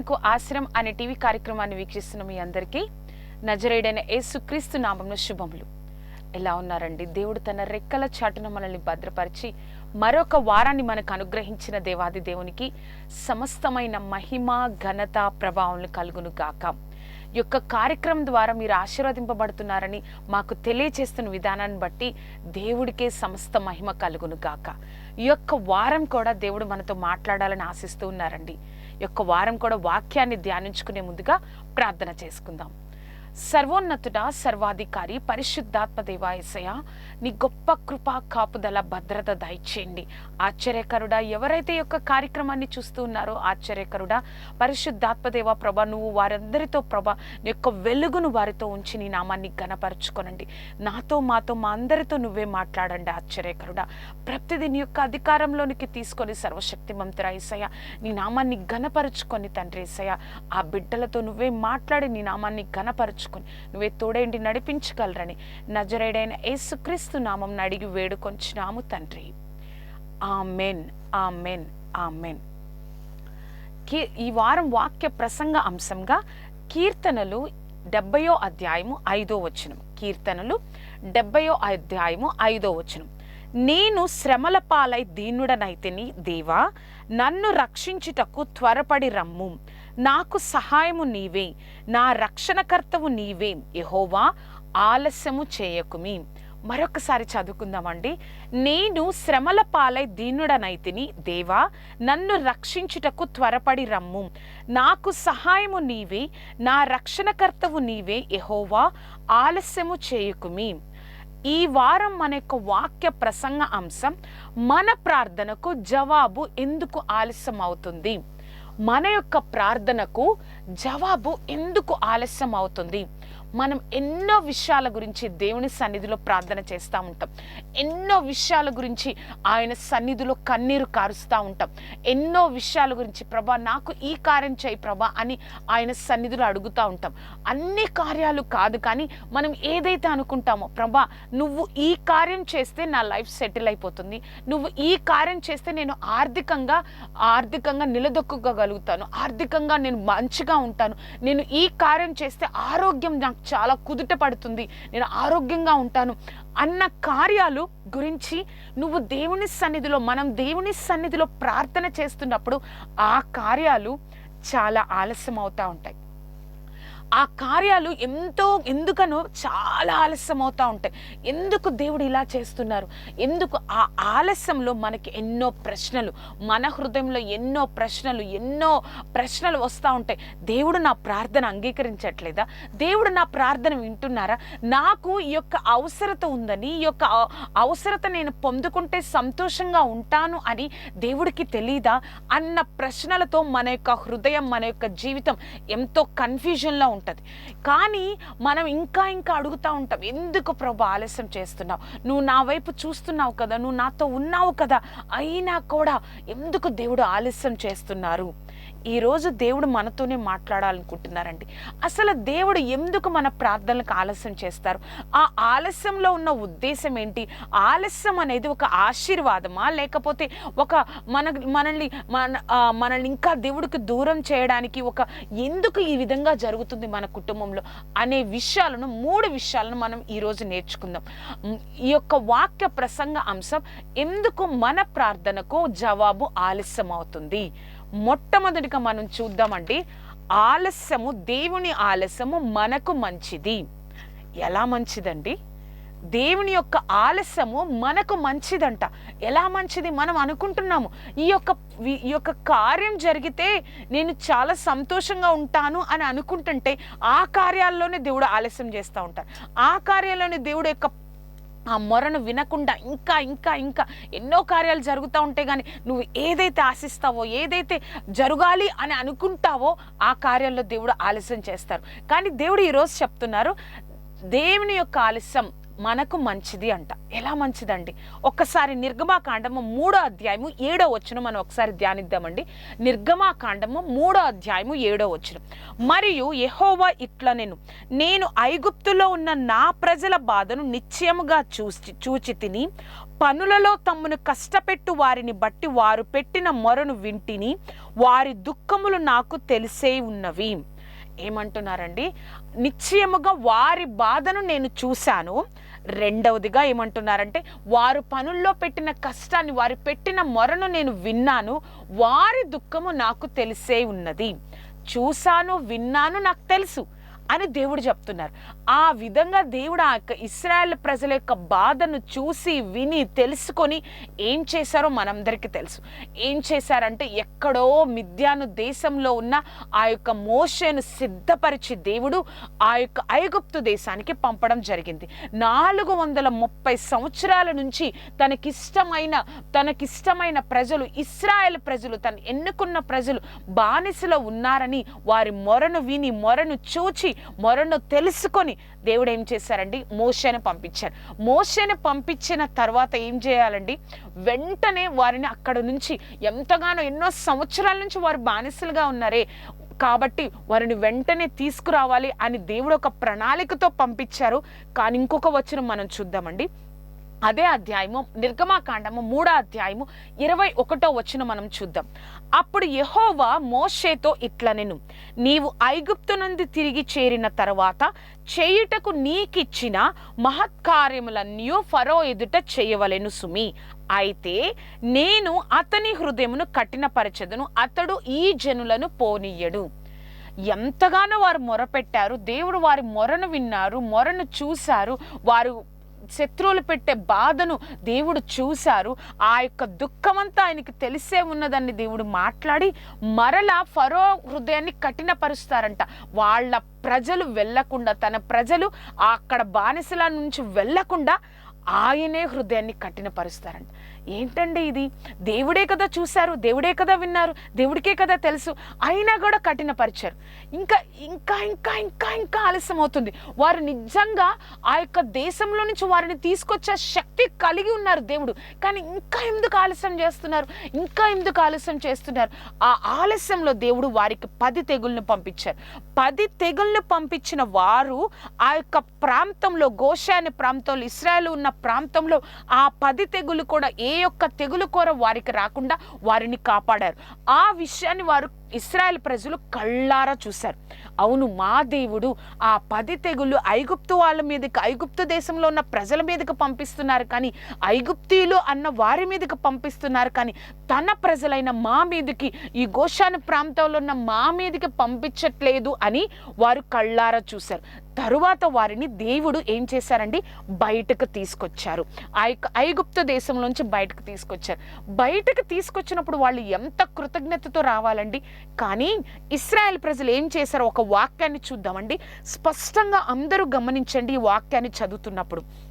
మనకు ఆశ్రయం అనే టీవీ కార్యక్రమాన్ని వీక్షిస్తున్న మీ అందరికీ నజరేడైన యేసుక్రీస్తు నామంలో శుభములు. ఎలా ఉన్నారండి? దేవుడు తన రెక్కల చాటున మనల్ని భద్రపరిచి మరొక వారాన్ని మనకు అనుగ్రహించిన దేవాది దేవునికి సమస్తమైన మహిమ ఘనత ప్రభావం కలుగును గాక. యొక్క కార్యక్రమం ద్వారా మీరు ఆశీర్వదింపబడుతున్నారని మాకు తెలియచేస్తున్న విధానాన్ని బట్టి దేవుడికే సమస్త మహిమ కలుగును గాక. ఈ యొక్క వారం కూడా దేవుడు మనతో మాట్లాడాలని ఆశిస్తూ ఉన్నారండి. యొక్క వారం కూడా వాక్యాన్ని ధ్యానించుకునే ముందుగా ప్రార్థన చేసుకుందాం. సర్వోన్నతుడ సర్వాధికారి పరిశుద్ధాత్మ దేవాయసయ నీ గొప్ప కృపా కాపుదల భద్రత దయచేయండి. ఆశ్చర్యకరుడా ఎవరైతే యొక్క కార్యక్రమాన్ని చూస్తూ ఉన్నారో ఆశ్చర్యకరుడా పరిశుద్ధాత్మదేవ ప్రభ నువ్వు వారందరితో ప్రభ నీ యొక్క వెలుగును వారితో ఉంచి నీ నామాన్ని గనపరుచుకోనండి నాతో మాతో మా అందరితో నువ్వే మాట్లాడండి ఆశ్చర్యకరుడా. ప్రతిదీ నీ యొక్క అధికారంలోనికి తీసుకొని సర్వశక్తి మంత్ర ఏసయ్య నీ నామాన్ని గణపరుచుకొని తండ్రి ఏసయ్య ఆ బిడ్డలతో నువ్వే మాట్లాడి నీ నామాన్ని గనపరుచుకొని నువ్వే తోడేంటి నడిపించగలరని నజరేడైన యేసుక్రీస్తు నామం అడిగి వేడుకొంచున్నాము తండ్రి. Amen amen amen. కీ- ఈ వారం వాక్య ప్రసంగ అంశంగా కీర్తనలు డెబ్బయో అధ్యాయము ఐదో వచనం. కీర్తనలు డెబ్బయో అధ్యాయము ఐదో వచనం. నేను శ్రమల పాలై దీనుడనైతిని దేవా నన్ను రక్షించుటకు త్వరపడి రమ్ము. నాకు సహాయము నీవే నా రక్షణకర్తవు నీవే. యహోవా ఆలస్యము చేయకుమి. మరొకసారి చదువుకుందామండి. నేను శ్రమల పాలై దీనుడనైతిని దేవా నన్ను రక్షించుటకు త్వరపడి రమ్ము. నాకు సహాయము నీవే నా రక్షణకర్తవు నీవే. ఎహోవా ఆలస్యము చేయకుమి. ఈ వారం మన యొక్క వాక్య ప్రసంగ అంశం మన ప్రార్థనకు జవాబు ఎందుకు ఆలస్యం అవుతుంది మన యొక్క ప్రార్థనకు జవాబు ఎందుకు ఆలస్యం అవుతుంది మనం ఎన్నో విషయాల గురించి దేవుని సన్నిధిలో ప్రార్థన చేస్తూ ఉంటాం. ఎన్నో విషయాల గురించి ఆయన సన్నిధిలో కన్నీరు కారుస్తూ ఉంటాం. ఎన్నో విషయాల గురించి ప్రభా నాకు ఈ కార్యం చేయి ప్రభా అని ఆయన సన్నిధిలో అడుగుతూ ఉంటాం. అన్ని కార్యాలు కాదు కానీ మనం ఏదైతే అనుకుంటామో ప్రభా నువ్వు ఈ కార్యం చేస్తే నా లైఫ్ సెటిల్ అయిపోతుంది. నువ్వు ఈ కార్యం చేస్తే నేను ఆర్థికంగా ఆర్థికంగా నిలదొక్కగలుగుతాను ఆర్థికంగా నేను మంచిగా ఉంటాను. నేను ఈ కార్యం చేస్తే ఆరోగ్యం నాకు చాలా కుదుట పడుతుంది. నేను ఆరోగ్యంగా ఉంటాను అన్న కార్యాలు గురించి నువ్వు దేవుని సన్నిధిలో మనం దేవుని సన్నిధిలో ప్రార్థన చేస్తున్నప్పుడు ఆ కార్యాలు చాలా ఆలస్యం అవుతూ ఉంటాయి. ఆ కార్యాలు ఎంతో ఎందుకనో చాలా ఆలస్యం అవుతూ ఉంటాయి. ఎందుకు దేవుడు ఇలా చేస్తున్నారు? ఎందుకు ఆ ఆలస్యంలో మనకి ఎన్నో ప్రశ్నలు మన హృదయంలో ఎన్నో ప్రశ్నలు ఎన్నో ప్రశ్నలు వస్తూ ఉంటాయి. దేవుడు నా ప్రార్థన అంగీకరించట్లేదా? దేవుడు నా ప్రార్థన వింటున్నారా? నాకు ఈ యొక్క అవసరత ఉందని ఈ యొక్క అవసరత నేను పొందుకుంటే సంతోషంగా ఉంటాను అని దేవుడికి తెలీదా? అన్న ప్రశ్నలతో మన యొక్క హృదయం మన యొక్క జీవితం ఎంతో కన్ఫ్యూజన్లో ఉంటుంది ఉంటుంది. కానీ మనం ఇంకా ఇంకా అడుగుతూ ఉంటాం ఎందుకు ప్రభు ఆలస్యం చేస్తున్నావు? నువ్వు నా వైపు చూస్తున్నావు కదా నువ్వు నాతో ఉన్నావు కదా అయినా కూడా ఎందుకు దేవుడు ఆలస్యం చేస్తున్నారు? ఈరోజు దేవుడు మనతోనే మాట్లాడాలనుకుంటున్నారండి. అసలు దేవుడు ఎందుకు మన ప్రార్థనలకు ఆలస్యం చేస్తారు? ఆ ఆలస్యంలో ఉన్న ఉద్దేశం ఏంటి? ఆలస్యం అనేది ఒక ఆశీర్వాదమా? లేకపోతే ఒక మన మనల్ని మన మనల్ని ఇంకా దేవుడికి దూరం చేయడానికి ఒక ఎందుకు ఈ విధంగా జరుగుతుంది మన కుటుంబంలో అనే విషయాలను మూడు విషయాలను మనం ఈరోజు నేర్చుకుందాం. ఈ యొక్క వాక్య ప్రసంగ అంశం ఎందుకు మన ప్రార్థనకు జవాబు ఆలస్యం అవుతుంది మొట్టమొదటిగా మనం చూద్దామండి ఆలస్యము దేవుని ఆలస్యము మనకు మంచిది. ఎలా మంచిదండి? దేవుని యొక్క ఆలస్యము మనకు మంచిదంట. ఎలా మంచిది? మనం అనుకుంటున్నాము ఈ యొక్క ఈ యొక్క కార్యం జరిగితే నేను చాలా సంతోషంగా ఉంటాను అని అనుకుంటుంటే ఆ కార్యాల్లోనే దేవుడు ఆలస్యం చేస్తూ ఉంటారు ఆ కార్యాల్లోనే దేవుడు యొక్క ఆ మొరను వినకుండా ఇంకా ఇంకా ఇంకా ఎన్నో కార్యాలు జరుగుతూ ఉంటే కానీ నువ్వు ఏదైతే ఆశిస్తావో ఏదైతే జరగాలి అని అనుకుంటావో ఆ కార్యాల్లో దేవుడు ఆలస్యం చేస్తారు. కానీ దేవుడు ఈరోజు చెప్తున్నారు దేవుని యొక్క ఆలస్యం మనకు మంచిది అంట. ఎలా మంచిదండి? ఒక్కసారి నిర్గమాకాండము మూడో అధ్యాయము ఏడో వచ్చిన మనం ఒకసారి ధ్యానిద్దామండి. నిర్గమాకాండము మూడో అధ్యాయము ఏడో వచ్చిన మరియు యహోవా ఇట్లా నేను నేను ఐగుప్తులో ఉన్న నా ప్రజల బాధను నిశ్చయముగా చూసి చూచి తిని పనులలో తమ్మును కష్టపెట్టు వారిని బట్టి వారు పెట్టిన మొరను వింటిని వారి దుఃఖములు నాకు తెలిసే ఉన్నవి. ఏమంటున్నారండి? నిశ్చయముగా వారి బాధను నేను చూశాను. రెండవదిగా ఏమంటున్నారంటే వారు పనుల్లో పెట్టిన కష్టాన్ని వారు పెట్టిన మొరను నేను విన్నాను. వారి దుఃఖము నాకు తెలిసే ఉన్నది. చూశాను విన్నాను నాకు తెలుసు. అని దేవుడు చెప్తున్నారు. ఆ విధంగా దేవుడు ఆ యొక్క ఇస్రాయల్ ప్రజల యొక్క బాధను చూసి విని తెలుసుకొని ఏం చేశారో మనందరికీ తెలుసు. ఏం చేశారంటే ఎక్కడో మిథ్యాను దేశంలో ఉన్న ఆ యొక్క మోషను సిద్ధపరిచి దేవుడు ఆ యొక్క ఐగుప్తు దేశానికి పంపడం జరిగింది. నాలుగు వందల ముప్పై సంవత్సరాల నుంచి తనకిష్టమైన తనకిష్టమైన ప్రజలు ఇస్రాయల్ ప్రజలు తను ఎన్నుకున్న ప్రజలు బానిసలో ఉన్నారని వారి మొరను విని మొరను చూచి మొరను తెలుసుకొని దేవుడు ఏం చేశారండి? మోషను పంపించారు. మోషను పంపించిన తర్వాత ఏం చేయాలండి? వెంటనే వారిని అక్కడ నుంచి ఎంతగానో ఎన్నో సంవత్సరాల నుంచి వారు బానిసలుగా ఉన్నారే. కాబట్టి వారిని వెంటనే తీసుకురావాలి అని దేవుడు ఒక ప్రణాళికతో పంపించారు. కానీ ఇంకొక వచనం మనం చూద్దామండి. అదే అధ్యాయము నిర్గమాకాండము మూడో అధ్యాయము ఇరవై ఒకటో వచ్చిన మనం చూద్దాం. అప్పుడు యహోవా మోషేతో ఇట్లనెను నీవు ఐగుప్తు నుండి తిరిగి చేరిన తర్వాత చేయుటకు నీకిచ్చిన మహత్కార్యములన్నీ ఫరో ఎదుట చేయవలెను సుమి. అయితే నేను అతని హృదయమును కఠినపరచదును అతడు ఈ జనులను పోనీయడు. ఎంతగానో వారు మొరపెట్టారు దేవుడు వారి మొరను విన్నారు మొరను చూశారు వారు శత్రువులు పెట్టే బాధను దేవుడు చూశారు. ఆ యొక్క దుఃఖమంతా ఆయనకి తెలిసే ఉన్నదని దేవుడు మాట్లాడి మరలా ఫరో హృదయాన్ని కఠినపరుస్తారంట. వాళ్ళ ప్రజలు వెళ్ళకుండా తన ప్రజలు అక్కడ బానిసల నుంచి వెళ్ళకుండా ఆయనే హృదయాన్ని కఠినపరుస్తారంట. ఏంటండి ఇది? దేవుడే కదా చూశారు దేవుడే కదా విన్నారు దేవుడికే కదా తెలుసు. అయినా కూడా కఠినపరిచారు. ఇంకా ఇంకా ఇంకా ఇంకా ఇంకా ఆలస్యం అవుతుంది వారు నిజంగా ఆ యొక్క దేశంలో నుంచి వారిని తీసుకొచ్చే శక్తి కలిగి ఉన్నారు దేవుడు. కానీ ఇంకా ఎందుకు ఆలస్యం చేస్తున్నారు? ఇంకా ఎందుకు ఆలస్యం చేస్తున్నారు? ఆ ఆలస్యంలో దేవుడు వారికి పది తెగుల్ని పంపించారు. పది తెగుళ్ళను పంపించిన వారు ఆ యొక్క ప్రాంతంలో గోషాని ప్రాంతంలో ఇస్రాయల్ ఉన్న ప్రాంతంలో ఆ పది తెగులు కూడా ఏ ఏ యొక్క తెగులు కూర వారికి రాకుండా వారిని కాపాడారు. ఆ విషయాన్ని వారు ఇస్రాయల్ ప్రజలు కళ్ళారా చూశారు. అవును మా దేవుడు ఆ పది తెగులు ఐగుప్తు వాళ్ళ మీదకి ఐగుప్తు దేశంలో ఉన్న ప్రజల మీదకి పంపిస్తున్నారు కానీ ఐగుప్తీయులు అన్న వారి మీదకి పంపిస్తున్నారు కానీ తన ప్రజలైన మా మీదకి ఈ గోషాను ప్రాంతంలో ఉన్న మా మీదకి పంపించట్లేదు అని వారు కళ్ళారా చూశారు. తరువాత వారిని దేవుడు ఏం చేశారండి? బయటకు తీసుకొచ్చారు. ఆ యొక్క ఐగుప్తు దేశంలోంచి బయటకు తీసుకొచ్చారు. బయటకు తీసుకొచ్చినప్పుడు వాళ్ళు ఎంత కృతజ్ఞతతో రావాలండి? కానీ ఇస్రాయెల్ ప్రజలు ఏం చేశారో ఒక వాక్యాన్ని చూద్దామండి. స్పష్టంగా అందరూ గమనించండి ఈ వాక్యాన్ని చదువుతున్నప్పుడు.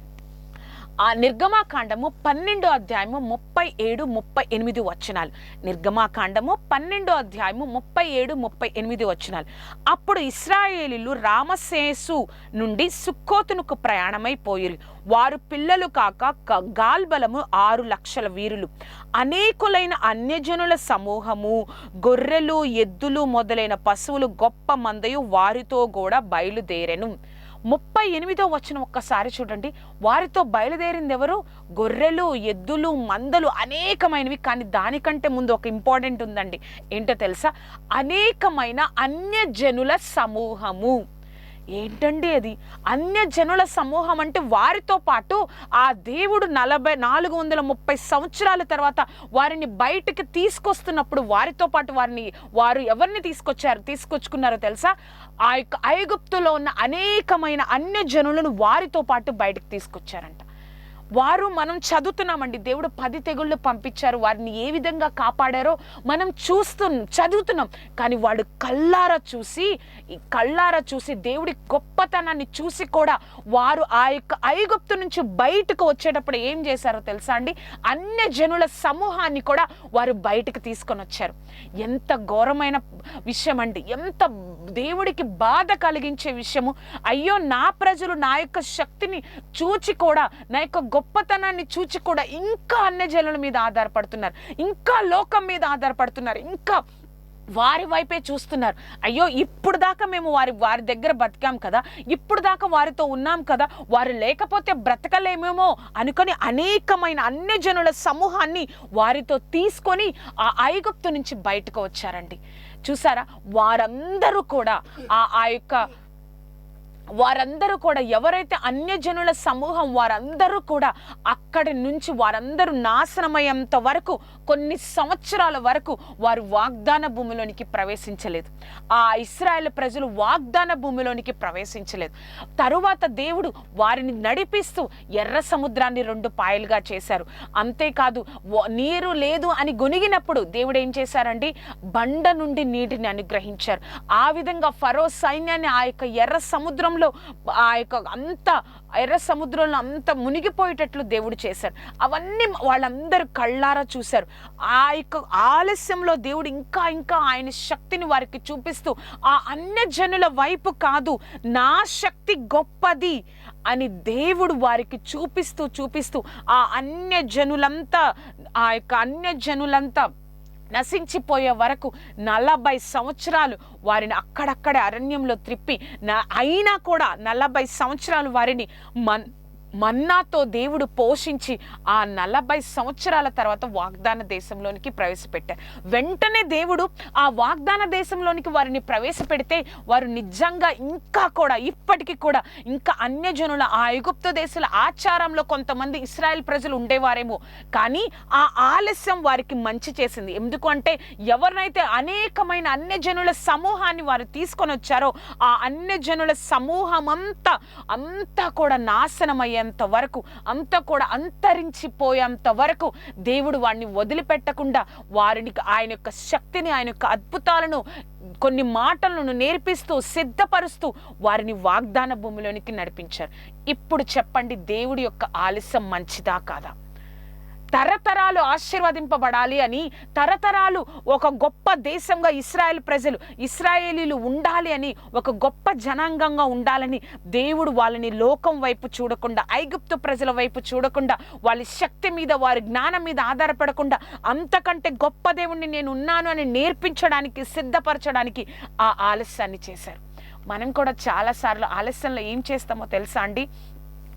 ఆ నిర్గమాకాండము పన్నెండో అధ్యాయము ముప్పై ఏడు ముప్పై ఎనిమిది వచనాలు. నిర్గమాకాండము పన్నెండో అధ్యాయము ముప్పై ఏడు ముప్పై ఎనిమిది వచనాలు. అప్పుడు ఇస్రాయేలీలు రామశేసు నుండి సుక్కోతునుకు ప్రయాణమైపోయారు వారు పిల్లలు కాక గాల్బలము ఆరు లక్షల వీరులు. అనేకులైన అన్యజనుల సమూహము గొర్రెలు ఎద్దులు మొదలైన పశువులు గొప్ప మందయు వారితో కూడా బయలుదేరెను. ముప్పై ఎనిమిదో వచ్చిన ఒక్కసారి చూడండి. వారితో బయలుదేరింది ఎవరు గొర్రెలు ఎద్దులు మందలు అనేకమైనవి. కానీ దానికంటే ముందు ఒక ఇంపార్టెంట్ ఉందండి. ఏంటో తెలుసా? అనేకమైన అన్యజనుల సమూహము. ఏంటండి అది? అన్య జనుల సమూహం అంటే వారితో పాటు ఆ దేవుడు నలభై నాలుగు వందల ముప్పై సంవత్సరాల తర్వాత వారిని బయటికి తీసుకొస్తున్నప్పుడు వారితో పాటు వారిని వారు ఎవరిని తీసుకొచ్చారు తీసుకొచ్చుకున్నారో తెలుసా? ఆ యొక్క ఐగుప్తులో ఉన్న అనేకమైన అన్య జనులను వారితో పాటు బయటకు తీసుకొచ్చారంట. వారు మనం చదువుతున్నామండి. దేవుడు పది తెగుళ్ళు పంపించారు. వారిని ఏ విధంగా కాపాడారో మనం చూస్తు చదువుతున్నాం. కానీ వాడు కళ్ళారా చూసి కళ్ళారా చూసి దేవుడి గొప్పతనాన్ని చూసి కూడా వారు ఆ యొక్క ఐగుప్తు నుంచి బయటకు వచ్చేటప్పుడు ఏం చేశారో తెలుసా అండి? అన్య జనుల సమూహాన్ని కూడా వారు బయటకు తీసుకొని వచ్చారు. ఎంత ఘోరమైన విషయం అండి. ఎంత దేవుడికి బాధ కలిగించే విషయము. అయ్యో నా ప్రజలు నా యొక్క శక్తిని చూచి కూడా నా యొక్క గొప్పతనాన్ని చూచి కూడా ఇంకా అన్యజనుల మీద ఆధారపడుతున్నారు. ఇంకా లోకం మీద ఆధారపడుతున్నారు. ఇంకా వారి వైపే చూస్తున్నారు. అయ్యో ఇప్పుడు దాకా మేము వారి వారి దగ్గర బతికాం కదా. ఇప్పుడు దాకా వారితో ఉన్నాం కదా. వారు లేకపోతే బ్రతకలేమేమో అనుకొని అనేకమైన అన్య జనుల సమూహాన్ని వారితో తీసుకొని ఆ ఐగుప్తు నుంచి బయటకు వచ్చారండి. చూసారా? వారందరూ కూడా ఆ ఆ యొక్క వారందరూ కూడా ఎవరైతే అన్యజనుల సమూహం వారందరూ కూడా అక్కడి నుంచి వారందరూ నాశనమయ్యేంత వరకు కొన్ని సంవత్సరాల వరకు వారు వాగ్దాన భూమిలోనికి ప్రవేశించలేదు. ఆ ఇస్రాయేల్ ప్రజలు వాగ్దాన భూమిలోనికి ప్రవేశించలేదు. తరువాత దేవుడు వారిని నడిపిస్తూ ఎర్ర సముద్రాన్ని రెండు పాయలుగా చేశారు. అంతేకాదు నీరు లేదు అని గొనిగినప్పుడు దేవుడు ఏం చేశారండి? బండ నుండి నీటిని అనుగ్రహించారు. ఆ విధంగా ఫరో సైన్యాన్ని ఆ యొక్క ఎర్ర సముద్రంలో ఆ యొక్క అంత ఎర్ర సముద్రంలో అంత మునిగిపోయేటట్లు దేవుడు చేశారు. అవన్నీ వాళ్ళందరూ కళ్ళారా చూశారు. ఆ యొక్క ఆలస్యంలో దేవుడు ఇంకా ఇంకా ఆయన శక్తిని వారికి చూపిస్తూ ఆ అన్య జనుల వైపు కాదు నా శక్తి గొప్పది అని దేవుడు వారికి చూపిస్తూ చూపిస్తూ ఆ అన్య జనులంతా ఆ యొక్క అన్య జనులంతా నశించిపోయే వరకు నలభై సంవత్సరాలు వారిని అక్కడక్కడే అరణ్యంలో త్రిప్పి అయినా కూడా నలభై సంవత్సరాలు వారిని మన్ మన్నాతో దేవుడు పోషించి ఆ నలభై సంవత్సరాల తర్వాత వాగ్దాన దేశంలోనికి ప్రవేశపెట్టారు. వెంటనే దేవుడు ఆ వాగ్దాన దేశంలోనికి వారిని ప్రవేశపెడితే వారు నిజంగా ఇంకా కూడా ఇప్పటికీ కూడా ఇంకా అన్యజనుల ఆ ఐగుప్తు దేశాల ఆచారంలో కొంతమంది ఇస్రాయెల్ ప్రజలు ఉండేవారేమో. కానీ ఆ ఆలస్యం వారికి మంచి చేసింది. ఎందుకు అంటే ఎవరినైతే అనేకమైన అన్యజనుల సమూహాన్ని వారు తీసుకొని వచ్చారో ఆ అన్యజనుల సమూహం అంతా అంతా కూడా నాశనమయ్యేంత వరకు అంతా కూడా అంతరించిపోయేంత వరకు దేవుడు వాడిని వదిలిపెట్టకుండా వారిని ఆయన యొక్క శక్తిని ఆయన యొక్క అద్భుతాలను కొన్ని మాటలను నేర్పిస్తూ సిద్ధపరుస్తూ వారిని వాగ్దాన భూమిలోనికి నడిపించారు. ఇప్పుడు చెప్పండి దేవుడి యొక్క ఆలస్యం మంచిదా కాదా? తరతరాలు ఆశీర్వదింపబడాలి అని తరతరాలు ఒక గొప్ప దేశంగా ఇస్రాయేల్ ప్రజలు ఇస్రాయేలీలు ఉండాలి అని ఒక గొప్ప జనాంగంగా ఉండాలని దేవుడు వాళ్ళని లోకం వైపు చూడకుండా ఐగుప్తు ప్రజల వైపు చూడకుండా వాళ్ళ శక్తి మీద వారి జ్ఞానం మీద ఆధారపడకుండా అంతకంటే గొప్ప దేవుణ్ణి నేను ఉన్నాను అని నేర్పించడానికి సిద్ధపరచడానికి ఆ ఆలస్యాన్ని చేశారు. మనం కూడా చాలాసార్లు ఆలస్యంలో ఏం చేస్తామో తెలుసా అండి?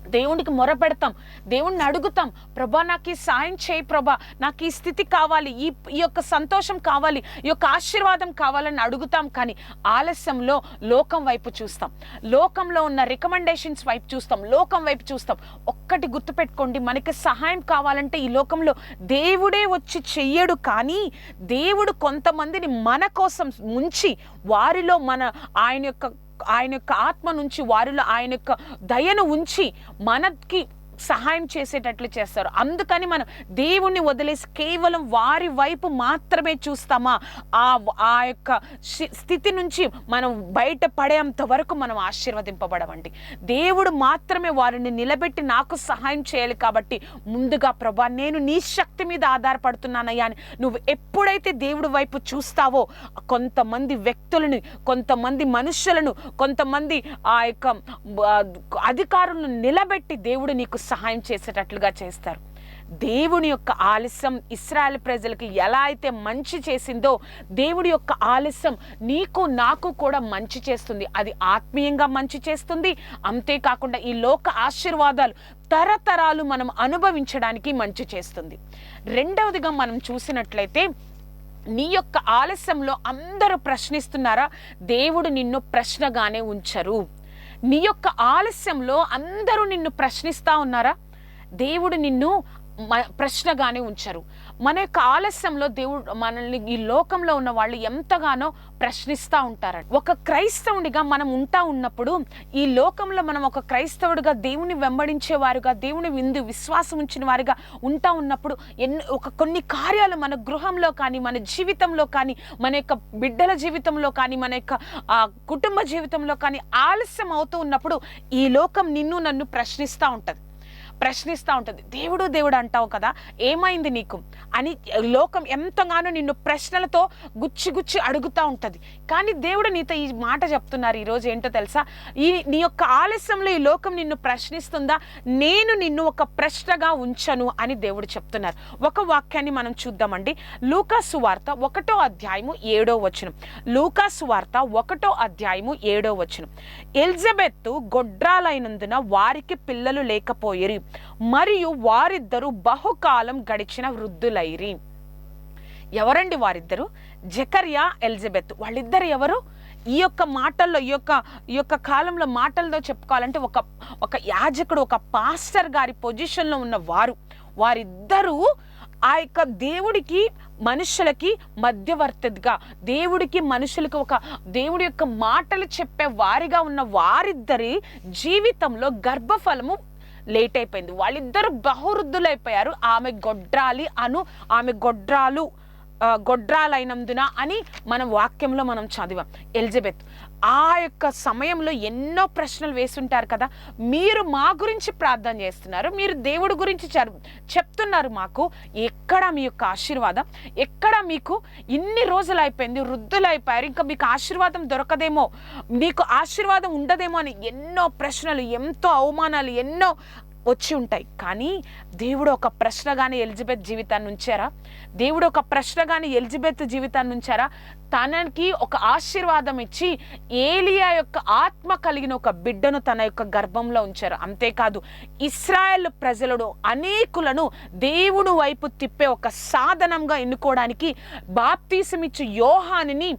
దేవునికి మొరపెడతాం. దేవుణ్ణి అడుగుతాం. ప్రభా నాకు ఈ సాయం చేయి ప్రభా. నాకు ఈ స్థితి కావాలి. ఈ ఈ యొక్క సంతోషం కావాలి. ఈ యొక్క ఆశీర్వాదం కావాలని అడుగుతాం. కానీ ఆలస్యంలో లోకం వైపు చూస్తాం. లోకంలో ఉన్న రికమెండేషన్స్ వైపు చూస్తాం. లోకం వైపు చూస్తాం. ఒక్కటి గుర్తుపెట్టుకోండి. మనకి సహాయం కావాలంటే ఈ లోకంలో దేవుడే వచ్చి చెయ్యడు. కానీ దేవుడు కొంతమందిని మన కోసం ముంచి వారిలో మన ఆయన యొక్క ఆయన యొక్క ఆత్మ నుంచి వారిలో ఆయన యొక్క దయను ఉంచి మనకి సహాయం చేసేటట్లు చేస్తారు. అందుకని మనం దేవుణ్ణి వదిలేసి కేవలం వారి వైపు మాత్రమే చూస్తామా? ఆ ఆ యొక్క స్థితి నుంచి మనం బయట పడేంత వరకు మనం ఆశీర్వదింపబడమండి. దేవుడు మాత్రమే వారిని నిలబెట్టి నాకు సహాయం చేయాలి కాబట్టి ముందుగా ప్రభా నేను నీ శక్తి మీద ఆధారపడుతున్నానయ్యా అని నువ్వు ఎప్పుడైతే దేవుడి వైపు చూస్తావో కొంతమంది వ్యక్తులను కొంతమంది మనుషులను కొంతమంది ఆ యొక్క అధికారులను నిలబెట్టి దేవుడు నీకు సహాయం చేసేటట్లుగా చేస్తారు. దేవుని యొక్క ఆలస్యం ఇస్రాయల్ ప్రజలకు ఎలా అయితే మంచి చేసిందో దేవుడి యొక్క ఆలస్యం నీకు నాకు కూడా మంచి చేస్తుంది. అది ఆత్మీయంగా మంచి చేస్తుంది. అంతేకాకుండా ఈ లోక ఆశీర్వాదాలు తరతరాలు మనం అనుభవించడానికి మంచి చేస్తుంది. రెండవదిగా మనం చూసినట్లయితే నీ యొక్క ఆలస్యంలో అందరూ ప్రశ్నిస్తున్నారా? దేవుడు నిన్ను ప్రశ్నగానే ఉంచరు. నీ యొక్క ఆలస్యంలో అందరూ నిన్ను ప్రశ్నిస్తూ ఉన్నారా? దేవుడు నిన్ను ప్రశ్నగానే ఉంచరు. మన యొక్క ఆలస్యంలో దేవుడు మనల్ని ఈ లోకంలో ఉన్న వాళ్ళు ఎంతగానో ప్రశ్నిస్తూ ఉంటారంట. ఒక క్రైస్తవుడిగా మనం ఉంటా ఉన్నప్పుడు ఈ లోకంలో మనం ఒక క్రైస్తవుడిగా దేవుని వెంబడించే వారుగా దేవుని విందు విశ్వాసం ఉంచిన వారుగా ఉంటా ఉన్నప్పుడు ఎన్ ఒక కొన్ని కార్యాలు మన గృహంలో కానీ మన జీవితంలో కానీ మన యొక్క బిడ్డల జీవితంలో కానీ మన యొక్క కుటుంబ జీవితంలో కానీ ఆలస్యం అవుతూ ఉన్నప్పుడు ఈ లోకం నిన్ను నన్ను ప్రశ్నిస్తూ ఉంటుంది. ప్రశ్నిస్తూ ఉంటుంది. దేవుడు దేవుడు అంటావు కదా ఏమైంది నీకు? అని లోకం ఎంతగానో నిన్ను ప్రశ్నలతో గుచ్చి గుచ్చి అడుగుతూ ఉంటుంది. కానీ దేవుడు నీతో ఈ మాట చెప్తున్నారు ఈరోజు ఏంటో తెలుసా? ఈ నీ యొక్క ఆలస్యంలో ఈ లోకం నిన్ను ప్రశ్నిస్తుందా? నేను నిన్ను ఒక ప్రశ్నగా ఉంచను అని దేవుడు చెప్తున్నారు. ఒక వాక్యాన్ని మనం చూద్దామండి. లూకాసు వార్త ఒకటో అధ్యాయము ఏడో వచనం. లూకాసు వార్త ఒకటో అధ్యాయము ఏడో వచనం. ఎలిజబెత్ గొడ్రాలైనందున వారికి పిల్లలు లేకపోయేరు. మరియు వారిద్దరూ బహుకాలం గడిచిన వృద్ధులైరి. ఎవరండి వారిద్దరు? జకర్యా ఎలిజబెత్. వాళ్ళిద్దరు ఎవరు? ఈ యొక్క మాటల్లో ఈ యొక్క ఈ యొక్క కాలంలో మాటలతో చెప్పుకోవాలంటే ఒక ఒక యాజకుడు ఒక పాస్టర్ గారి పొజిషన్లో ఉన్న వారు. వారిద్దరూ ఆ యొక్క దేవుడికి మనుషులకి మధ్యవర్తిగా దేవుడికి మనుషులకు ఒక దేవుడి యొక్క మాటలు చెప్పే వారిగా ఉన్న వారిద్దరి జీవితంలో గర్భఫలము లేట్ అయిపోయింది. వాళ్ళిద్దరు బహువృద్ధులైపోయారు. ఆమె గొడ్రాలి అను ఆమె గొడ్రాలు గొడ్రాలైనందున అని మన వాక్యంలో మనం చదివాం. ఎలిజబెత్ ఆ యొక్క సమయంలో ఎన్నో ప్రశ్నలు వేసుంటారు కదా. మీరు మా గురించి ప్రార్థన చేస్తున్నారు. మీరు దేవుడి గురించి చెప్తున్నారు మాకు. ఎక్కడ మీ యొక్క ఆశీర్వాదం? ఎక్కడ మీకు ఇన్ని రోజులు అయిపోయింది వృద్ధులు అయిపోయారు ఇంకా మీకు ఆశీర్వాదం దొరకదేమో? మీకు ఆశీర్వాదం ఉండదేమో అని ఎన్నో ప్రశ్నలు ఎంతో అవమానాలు ఎన్నో వచ్చి ఉంటాయి. కానీ దేవుడు ఒక ప్రశ్నగానే ఎలిజబెత్ జీవితాన్ని ఉంచారా? దేవుడు ఒక ప్రశ్నగానే ఎలిజబెత్ జీవితాన్ని ఉంచారా? తనకి ఒక ఆశీర్వాదం ఇచ్చి ఏలియా యొక్క ఆత్మ కలిగిన ఒక బిడ్డను తన యొక్క గర్భంలో ఉంచారు. అంతేకాదు ఇస్రాయల్ ప్రజలను అనేకులను దేవుడు వైపు తిప్పే ఒక సాధనంగా ఎన్నుకోవడానికి బాప్తీసమిచ్చు యోహానిని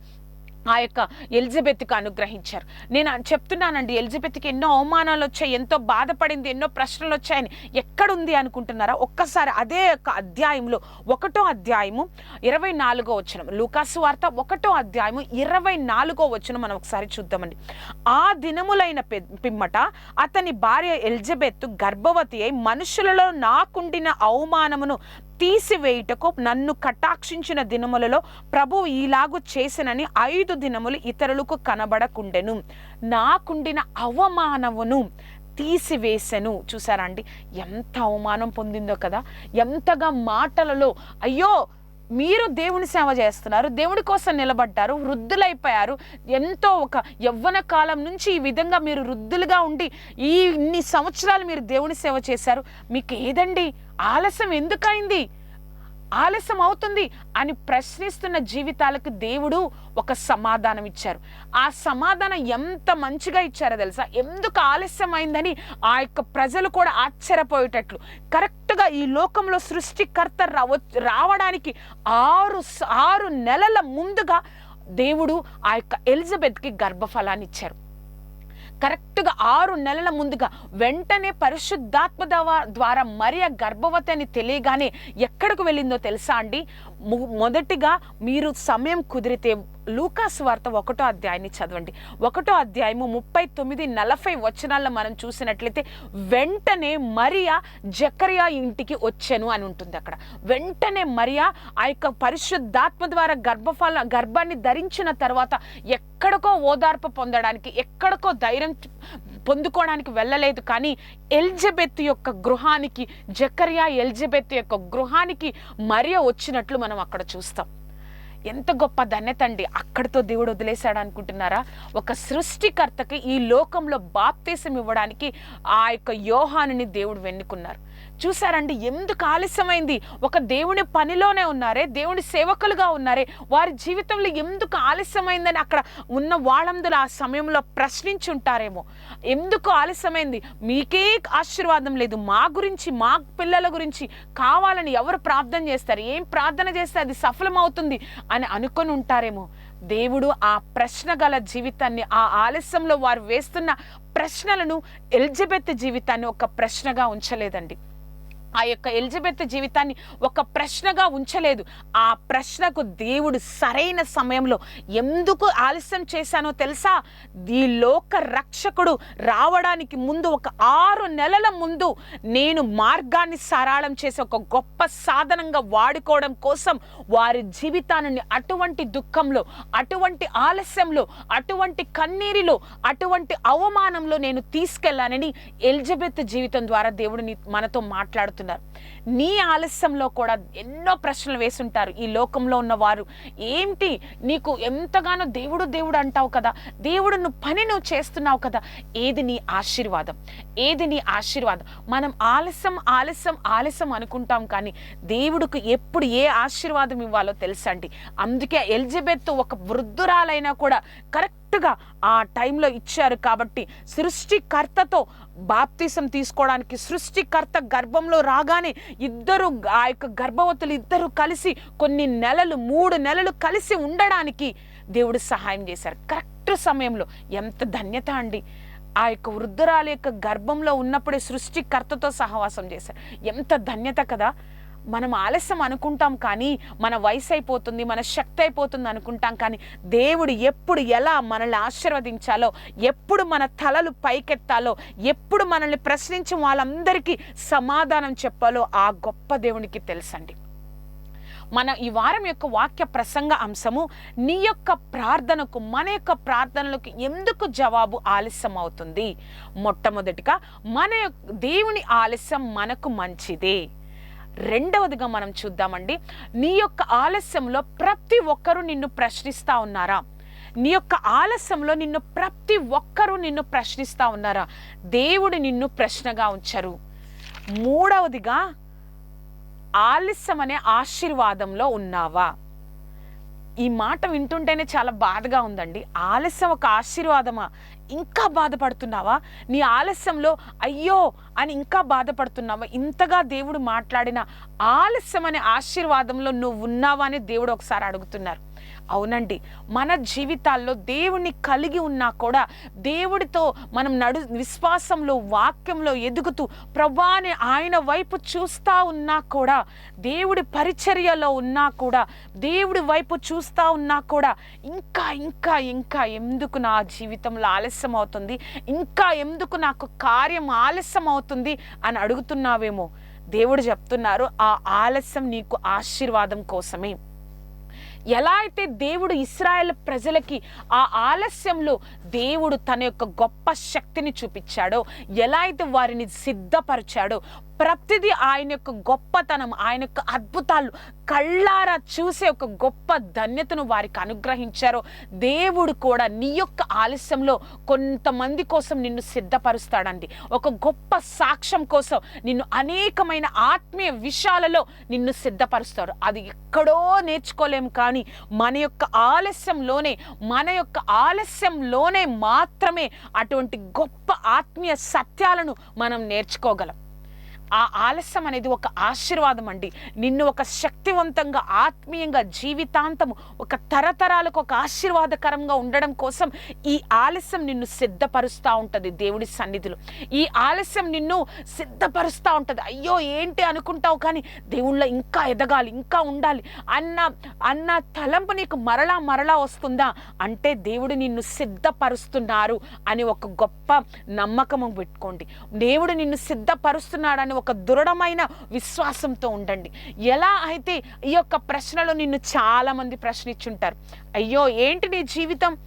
ఆ యొక్క ఎలిజబెత్కి అనుగ్రహించారు. నేను చెప్తున్నానండి ఎలిజబెత్కి ఎన్నో అవమానాలు వచ్చాయి ఎంతో బాధపడింది ఎన్నో ప్రశ్నలు వచ్చాయని ఎక్కడుంది అనుకుంటున్నారా? ఒక్కసారి అదే యొక్క అధ్యాయంలో ఒకటో అధ్యాయము ఇరవై నాలుగో వచనం లూకాసు వార్త ఒకటో అధ్యాయము ఇరవై నాలుగో వచనం మనం ఒకసారి చూద్దామండి. ఆ దినములైన పిమ్మట అతని భార్య ఎలిజబెత్ గర్భవతి అయి మనుషులలో నాకుండిన అవమానమును తీసివేయుటకు నన్ను కటాక్షించిన దినములలో ప్రభు ఈలాగు చేసినని ఐదు దినములు ఇతరులకు కనబడకుండెను. నాకుండిన అవమానమును తీసివేసెను. చూసారా అండి? ఎంత అవమానం పొందిందో కదా? ఎంతగా మాటలలో అయ్యో మీరు దేవుని సేవ చేస్తున్నారు దేవుడి కోసం నిలబడ్డారు వృద్ధులైపోయారు. ఎంతో ఒక యవ్వన కాలం నుంచి ఈ విధంగా మీరు వృద్ధులుగా ఉండి ఈ ఇన్ని సంవత్సరాలు మీరు దేవుని సేవ చేశారు. మీకు ఏదండి? ఆలస్యం ఎందుకైంది? ఆలస్యం అవుతుంది అని ప్రశ్నిస్తున్న జీవితాలకు దేవుడు ఒక సమాధానం ఇచ్చారు. ఆ సమాధానం ఎంత మంచిగా ఇచ్చారో తెలుసా? ఎందుకు ఆలస్యం అయిందని ఆ యొక్క ప్రజలు కూడా ఆశ్చర్యపోయేటట్లు. కరెక్ట్గా ఈ లోకంలో సృష్టికర్త రావ రావడానికి ఆరు ఆరు నెలల ముందుగా దేవుడు ఆ యొక్క ఎలిజబెత్కి గర్భఫలాన్ని ఇచ్చారు. కరెక్ట్గా ఆరు నెలల ముందుగా వెంటనే పరిశుద్ధాత్మ ద్వారా మరియ గర్భవతి అని తెలియగానే ఎక్కడికి వెళ్ళిందో తెలుసా అండి? మొదటిగా మీరు సమయం కుదిరితే లూకాస్ వార్త ఒకటో అధ్యాయాన్ని చదవండి. ఒకటో అధ్యాయము ముప్పై తొమ్మిది నలభై వచనాల్లో మనం చూసినట్లయితే వెంటనే మరియా జకరియా ఇంటికి వచ్చాను అని ఉంటుంది అక్కడ. వెంటనే మరియా ఆ యొక్క పరిశుద్ధాత్మ ద్వారా గర్భఫల గర్భాన్ని ధరించిన తర్వాత ఎక్కడికో ఓదార్పు పొందడానికి ఎక్కడికో ధైర్యం పొందుకోవడానికి వెళ్ళలేదు. కానీ ఎలిజబెత్ యొక్క గృహానికి జకరియా ఎలిజబెత్ యొక్క గృహానికి మరియా వచ్చినట్లు మనం అక్కడ చూస్తాం. ఎంత గొప్ప ధన్యత అండి. అక్కడితో దేవుడు వదిలేశాడు అనుకుంటున్నారా? ఒక సృష్టికర్తకి ఈ లోకంలో బాప్తీసం ఇవ్వడానికి ఆ యొక్క యోహానుని దేవుడు వెన్నుకున్నారు. చూసారండి ఎందుకు ఆలస్యమైంది? ఒక దేవుని పనిలోనే ఉన్నారే దేవుని సేవకులుగా ఉన్నారే వారి జీవితంలో ఎందుకు ఆలస్యమైందని అక్కడ ఉన్న వాళ్ళందరూ ఆ సమయంలో ప్రశ్నించుంటారేమో. ఎందుకు ఆలస్యమైంది? మీకే ఆశీర్వాదం లేదు. మా గురించి మా పిల్లల గురించి కావాలని ఎవరు ప్రార్థన చేస్తారు? ఏం ప్రార్థన చేస్తే అది సఫలమవుతుంది అని అనుకొని ఉంటారేమో. దేవుడు ఆ ప్రశ్న గల జీవితాన్ని ఆ ఆలస్యంలో వారు వేస్తున్న ప్రశ్నలను ఎలిజబెత్ జీవితాన్ని ఒక ప్రశ్నగా ఉంచలేదండి. ఆ యొక్క ఎలిజబెత్ జీవితాన్ని ఒక ప్రశ్నగా ఉంచలేదు. ఆ ప్రశ్నకు దేవుడు సరైన సమయంలో ఎందుకు ఆలస్యం చేశానో తెలుసా? ఈ లోక రక్షకుడు రావడానికి ముందు ఒక ఆరు నెలల ముందు నేను మార్గాన్ని సరాళం చేసి ఒక గొప్ప సాధనంగా వాడుకోవడం కోసం వారి జీవితాన్ని అటువంటి దుఃఖంలో అటువంటి ఆలస్యంలో అటువంటి కన్నీరిలో అటువంటి అవమానంలో నేను తీసుకెళ్ళానని ఎలిజబెత్ జీవితం ద్వారా దేవుడిని మనతో మాట్లాడుతున్నాను தெரிவிக்கின்றனர் నీ ఆలస్యంలో కూడా ఎన్నో ప్రశ్నలు వేసుంటారు ఈ లోకంలో ఉన్న వారు ఏంటి నీకు ఎంతగానో దేవుడు దేవుడు అంటావు కదా. దేవుడు నువ్వు పని నువ్వు చేస్తున్నావు కదా. ఏది నీ ఆశీర్వాదం? ఏది నీ ఆశీర్వాదం? మనం ఆలస్యం ఆలస్యం ఆలస్యం అనుకుంటాం కానీ దేవుడికి ఎప్పుడు ఏ ఆశీర్వాదం ఇవ్వాలో తెలుసండి అందుకే ఎలిజబెత్ ఒక వృద్ధురాలైనా కూడా కరెక్ట్గా ఆ టైంలో ఇచ్చారు కాబట్టి సృష్టికర్తతో బాప్తీసం తీసుకోవడానికి సృష్టికర్త గర్భంలో రాగానే ఇద్దరు ఆ యొక్క గర్భవతులు ఇద్దరు కలిసి కొన్ని నెలలు మూడు నెలలు కలిసి ఉండడానికి దేవుడు సహాయం చేశారు. కరెక్ట్ సమయంలో ఎంత ధన్యత అండి. ఆ యొక్క వృద్ధురాలి యొక్క గర్భంలో ఉన్నప్పుడే సృష్టికర్తతో సహవాసం చేశారు. ఎంత ధన్యత కదా. మనం ఆలస్యం అనుకుంటాం కానీ మన వయసు అయిపోతుంది మన శక్తి అయిపోతుంది అనుకుంటాం కానీ దేవుడు ఎప్పుడు ఎలా మనల్ని ఆశీర్వదించాలో ఎప్పుడు మన తలలు పైకెత్తాలో ఎప్పుడు మనల్ని ప్రశ్నించి వాళ్ళందరికీ సమాధానం చెప్పాలో ఆ గొప్ప దేవునికి తెలుసండి. మన ఈ వారం యొక్క వాక్య ప్రసంగ అంశము నీ యొక్క ప్రార్థనకు మన యొక్క ప్రార్థనలకు ఎందుకు జవాబు ఆలస్యం అవుతుంది మొట్టమొదటిగా మన యొక్క దేవుని ఆలస్యం మనకు మంచిదే. రెండవదిగా మనం చూద్దామండి. నీ యొక్క ఆలస్యంలో ప్రతి ఒక్కరూ నిన్ను ప్రశ్నిస్తా ఉన్నారా? నీ యొక్క ఆలస్యంలో నిన్ను ప్రతి ఒక్కరూ నిన్ను ప్రశ్నిస్తా ఉన్నారా? దేవుడు నిన్ను ప్రశ్నగా ఉంచరు. మూడవదిగా ఆలస్యం అనే ఆశీర్వాదంలో ఉన్నావా? ఈ మాట వింటుంటేనే చాలా బాధగా ఉందండి. ఆలస్యం ఒక ఆశీర్వాదమా? ఇంకా బాధపడుతున్నావా? నీ ఆలస్యంలో అయ్యో అని ఇంకా బాధపడుతున్నావా? ఇంతగా దేవుడు మాట్లాడిన ఆలస్యం అనే ఆశీర్వాదంలో నువ్వు ఉన్నావా అని దేవుడు ఒకసారి అడుగుతున్నారు. అవునండి. మన జీవితాల్లో దేవుణ్ణి కలిగి ఉన్నా కూడా దేవుడితో మనం నడు విశ్వాసంలో వాక్యంలో ఎదుగుతూ ప్రభాని ఆయన వైపు చూస్తా ఉన్నా కూడా దేవుడి పరిచర్యలో ఉన్నా కూడా దేవుడి వైపు చూస్తా ఉన్నా కూడా ఇంకా ఇంకా ఇంకా ఎందుకు నా జీవితంలో ఆలస్యం అవుతుంది? ఇంకా ఎందుకు నాకు కార్యం ఆలస్యం అవుతుంది? అని అడుగుతున్నావేమో దేవుడు చెప్తున్నారు. ఆ ఆలస్యం నీకు ఆశీర్వాదం కోసమే. ఎలా అయితే దేవుడు ఇస్రాయల్ ప్రజలకి ఆ ఆలస్యంలో దేవుడు తన యొక్క గొప్ప శక్తిని చూపించాడో ఎలా అయితే వారిని సిద్ధపరిచాడో ప్రతిదీ ఆయన యొక్క గొప్పతనం ఆయన యొక్క అద్భుతాలు కళ్ళారా చూసే ఒక గొప్ప ధన్యతను వారికి అనుగ్రహించారో దేవుడు కూడా నీ యొక్క ఆలస్యంలో కొంతమంది కోసం నిన్ను సిద్ధపరుస్తాడండి. ఒక గొప్ప సాక్ష్యం కోసం నిన్ను అనేకమైన ఆత్మీయ విషయాలలో నిన్ను సిద్ధపరుస్తాడు అది ఎక్కడో నేర్చుకోలేము కానీ మన యొక్క ఆలస్యంలోనే మన యొక్క ఆలస్యంలోనే మాత్రమే అటువంటి గొప్ప ఆత్మీయ సత్యాలను మనం నేర్చుకోగలం. ఆ ఆలస్యం అనేది ఒక ఆశీర్వాదం అండి. నిన్ను ఒక శక్తివంతంగా ఆత్మీయంగా జీవితాంతము ఒక తరతరాలకు ఒక ఆశీర్వాదకరంగా ఉండడం కోసం ఈ ఆలస్యం నిన్ను సిద్ధపరుస్తూ ఉంటుంది దేవుడి సన్నిధిలో. ఈ ఆలస్యం నిన్ను సిద్ధపరుస్తూ ఉంటుంది. అయ్యో ఏంటి అనుకుంటావు కానీ దేవుళ్ళ ఇంకా ఎదగాలి ఇంకా ఉండాలి. అన్న అన్న తలంపు నీకు మరలా మరలా వస్తుందా? అంటే దేవుడు నిన్ను సిద్ధపరుస్తున్నారు అని ఒక గొప్ప నమ్మకము పెట్టుకోండి. దేవుడు నిన్ను సిద్ధపరుస్తున్నాడని ఒక దృఢమైన విశ్వాసంతో ఉండండి. ఎలా అయితే ఈ యొక్క ప్రశ్నలో నిన్ను చాలామంది ప్రశ్నించుంటారు. అయ్యో ఏంటి నీ జీవితం?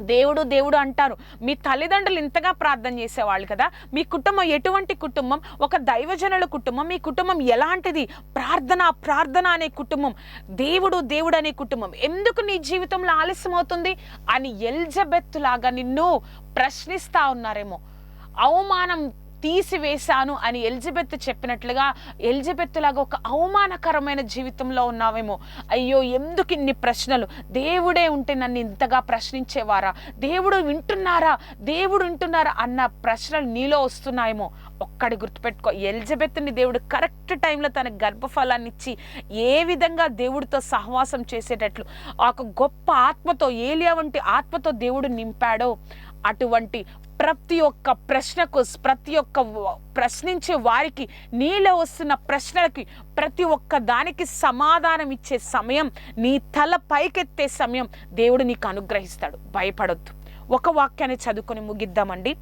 దేవుడు దేవుడు అంటారు. మీ తల్లిదండ్రులు ఇంతగా ప్రార్థన చేసేవాళ్ళు కదా? మీ కుటుంబం ఎటువంటి కుటుంబం? ఒక దైవజనుల కుటుంబం? మీ కుటుంబం ఎలాంటిది? ప్రార్థన ప్రార్థన అనే కుటుంబం. దేవుడు దేవుడు అనే కుటుంబం. ఎందుకు నీ జీవితంలో ఆలస్యం అవుతుంది? అని ఎలిజబెత్ లాగా నిన్ను ప్రశ్నిస్తా ఉన్నారేమో. అవమానం తీసివేశాను అని ఎలిజబెత్ చెప్పినట్లుగా ఎలిజబెత్ లాగా ఒక అవమానకరమైన జీవితంలో ఉన్నావేమో. అయ్యో ఎందుకు ఇన్ని ప్రశ్నలు? దేవుడే ఉంటే నన్ను ఇంతగా ప్రశ్నించేవారా? దేవుడు వింటున్నారా? దేవుడు వింటున్నారా అన్న ప్రశ్నలు నీలో వస్తున్నాయేమో. ఒక్కడి గుర్తుపెట్టుకో ఎలిజబెత్ని దేవుడు కరెక్ట్ టైంలో తన గర్భఫలాన్ని ఇచ్చి ఏ విధంగా దేవుడితో సహవాసం చేసేటట్లు ఒక గొప్ప ఆత్మతో ఏలియా వంటి ఆత్మతో దేవుడు నింపాడో అటువంటి ప్రతి ఒక్క ప్రశ్నకు ప్రతి ఒక్క ప్రశ్నించే వారికి నీలో వస్తున్న ప్రశ్నలకి ప్రతి ఒక్క దానికి సమాధానం ఇచ్చే సమయం నీ తల పైకెత్తే సమయం దేవుడు నీకు అనుగ్రహిస్తాడు. భయపడొద్దు. ఒక వాక్యాన్ని చదువుకొని ముగిద్దామండి.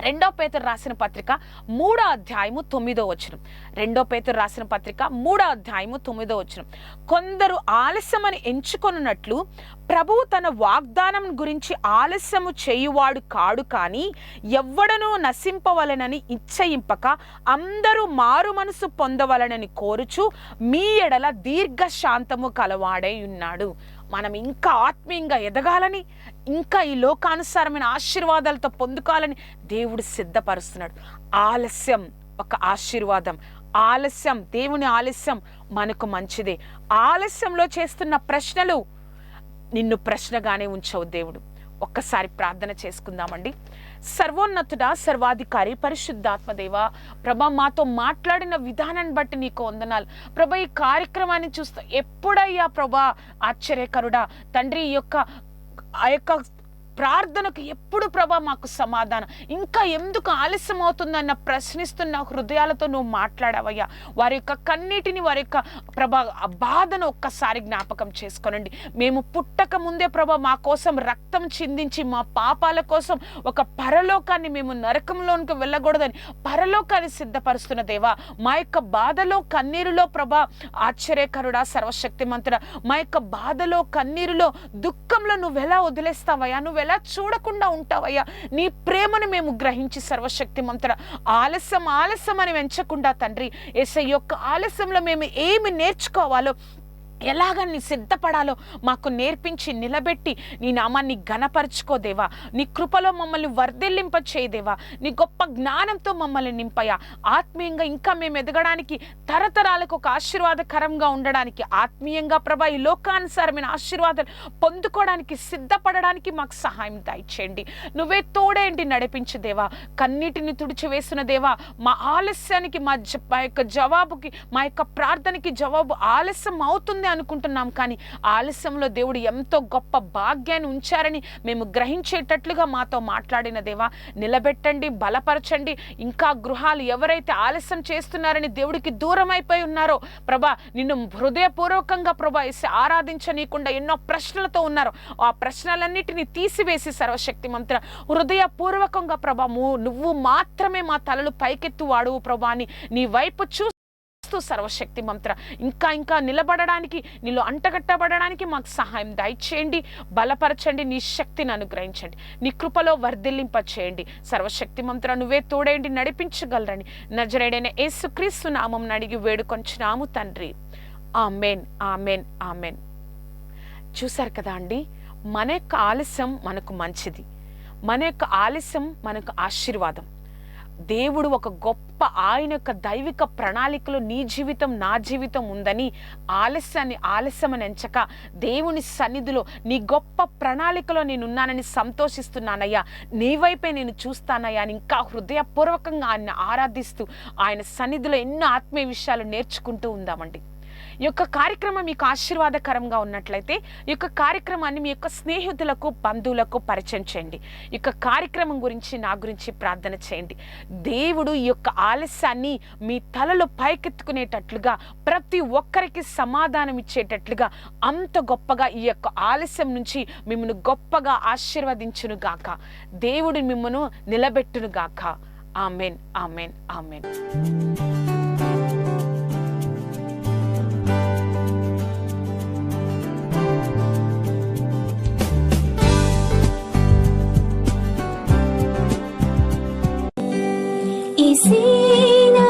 రెండో పేతురు రాసిన పత్రిక మూడో అధ్యాయము తొమ్మిదో వచనం. రెండో పేతురు రాసిన పత్రిక మూడో అధ్యాయము తొమ్మిదో వచనం. కొందరు ఆలస్యమని ఎంచుకొనున్నట్లు ప్రభువు తన వాగ్దానం గురించి ఆలస్యము చేయువాడు కాడు కానీ ఎవ్వడనూ నశింపవలనని ఇచ్చయింపక అందరూ మారు మనసు పొందవలనని కోరుచు మీ ఎడల దీర్ఘశాంతము కలవాడై ఉన్నాడు. మనం ఇంకా ఆత్మీయంగా ఎదగాలని ఇంకా ఈ లోకానుసారమైన ఆశీర్వాదాలతో పొందుకోవాలని దేవుడు సిద్ధపరుస్తున్నాడు. ఆలస్యం ఒక ఆశీర్వాదం. ఆలస్యం దేవుని ఆలస్యం మనకు మంచిదే. ఆలస్యంలో చేస్తున్న ప్రశ్నలు నిన్ను ప్రశ్నగానే ఉంచవు దేవుడు. ఒక్కసారి ప్రార్థన చేసుకుందామండి. సర్వోన్నతుడ సర్వాధికారి పరిశుద్ధాత్మదేవ ప్రభా మాతో మాట్లాడిన విధానాన్ని బట్టి నీకు వందనాలు. ప్రభ ఈ కార్యక్రమాన్ని చూస్తూ ఎప్పుడయ్యా ప్రభా ఆశ్చర్యకరుడా? తండ్రి ఈ యొక్క ఆ యొక్క ప్రార్థనకు ఎప్పుడు ప్రభా మాకు సమాధానం? ఇంకా ఎందుకు ఆలస్యం అవుతుందన్న ప్రశ్నిస్తున్న హృదయాలతో నువ్వు మాట్లాడావయ్యా. వారి యొక్క కన్నీటిని వారి యొక్క ప్రభా ఆ బాధను ఒక్కసారి జ్ఞాపకం చేసుకోనండి. మేము పుట్టక ముందే ప్రభా మా కోసం రక్తం చిందించి మా పాపాల కోసం ఒక పరలోకాన్ని మేము నరకంలోనికి వెళ్ళకూడదని పరలోకాన్ని సిద్ధపరుస్తున్న దేవా మా యొక్క బాధలో కన్నీరులో ప్రభా ఆశ్చర్యకరుడా సర్వశక్తిమంతుడా మా యొక్క బాధలో కన్నీరులో దుఃఖంలో నువ్వు ఎలా వదిలేస్తావయ్యా? నువ్వు ఎలా చూడకుండా ఉంటావయ్యా? నీ ప్రేమను మేము గ్రహించి సర్వశక్తి మంతుడ ఆలస్యం ఆలస్యం అని వెంచకుండా తండ్రి ఎస్ఐ యొక్క ఆలస్యంలో మేము ఏమి నేర్చుకోవాలో ఎలాగ నీ సిద్ధపడాలో మాకు నేర్పించి నిలబెట్టి నీ నామాన్ని ఘనపరుచుకోదేవా నీ కృపలో మమ్మల్ని వర్ధిల్లింప చేయదేవా నీ గొప్ప జ్ఞానంతో మమ్మల్ని నింపయా ఆత్మీయంగా ఇంకా మేము ఎదగడానికి తరతరాలకు ఒక ఆశీర్వాదకరంగా ఉండడానికి ఆత్మీయంగా ప్రభా ఈ లోకానుసారమైన ఆశీర్వాదాలు పొందుకోవడానికి సిద్ధపడడానికి మాకు సహాయం దయచేయండి. నువ్వే తోడేంటి నడిపించు దేవా. కన్నీటిని తుడిచివేసిన దేవా మా ఆలస్యానికి మా యొక్క జవాబుకి మా యొక్క ప్రార్థనకి జవాబు ఆలస్యం అవుతుంది అనుకుంటున్నాం. కానీ ఆలస్యంలో దేవుడు ఎంతో గొప్ప భాగ్యాన్ని ఉంచారని మేము గ్రహించేటట్లుగా మాతో మాట్లాడిన దేవా నిలబెట్టండి బలపరచండి. ఇంకా గృహాలు ఎవరైతే ఆలస్యం చేస్తున్నారని దేవుడికి దూరం అయిపోయి ఉన్నారో ప్రభా నిన్ను హృదయపూర్వకంగా ప్రభా వేసి ఆరాధించనీయకుండా ఎన్నో ప్రశ్నలతో ఉన్నారు. ఆ ప్రశ్నలన్నిటినీ తీసివేసి సర్వశక్తి మంత్ర హృదయపూర్వకంగా ప్రభా నువ్వు మాత్రమే మా తలలు పైకెత్తు వాడువు ప్రభా అని నీ వైపు చూ క్రీస్తు సర్వశక్తి మంత్ర. ఇంకా ఇంకా నిలబడడానికి నీలో అంటగట్టబడడానికి మాకు సహాయం దయచేయండి. బలపరచండి నీ శక్తిని అనుగ్రహించండి. నీ కృపలో వర్ధిల్లింప చేయండి సర్వశక్తి మంత్ర నువ్వే తోడేండి నడిపించగలరని నజరేడైన యేసుక్రీస్తు నామం అడిగి వేడుకొంచున్నాము తండ్రి. Amen amen amen. చూశారు కదా అండి? మన యొక్క ఆలస్యం మనకు మంచిది. మన యొక్క ఆలస్యం మనకు ఆశీర్వాదం. దేవుడు ఒక గొప్ప ఆయన యొక్క దైవిక ప్రణాళికలో నీ జీవితం నా జీవితం ఉందని ఆలస్యాన్ని ఆలస్యమని ఎంచక దేవుని సన్నిధిలో నీ గొప్ప ప్రణాళికలో నేనున్నానని సంతోషిస్తున్నానయ్యా. నీ వైపే నేను చూస్తానయ్యా అని ఇంకా హృదయపూర్వకంగా ఆయన ఆరాధిస్తూ ఆయన సన్నిధిలో ఎన్నో ఆత్మీయ విషయాలు నేర్చుకుంటూ ఉందామండి. ఈ యొక్క కార్యక్రమం మీకు ఆశీర్వాదకరంగా ఉన్నట్లయితే ఈ యొక్క కార్యక్రమాన్ని మీ యొక్క స్నేహితులకు బంధువులకు పరిచయం చేయండి. ఈ యొక్క కార్యక్రమం గురించి నా గురించి ప్రార్థన చేయండి. దేవుడు ఈ యొక్క ఆలస్యాన్ని మీ తలలో పైకెత్తుకునేటట్లుగా ప్రతి ఒక్కరికి సమాధానం ఇచ్చేటట్లుగా అంత గొప్పగా ఈ యొక్క ఆలస్యం నుంచి మిమ్మల్ని గొప్పగా ఆశీర్వదించును గాక. దేవుడు మిమ్మను నిలబెట్టును గాక. Amen amen amen. सीना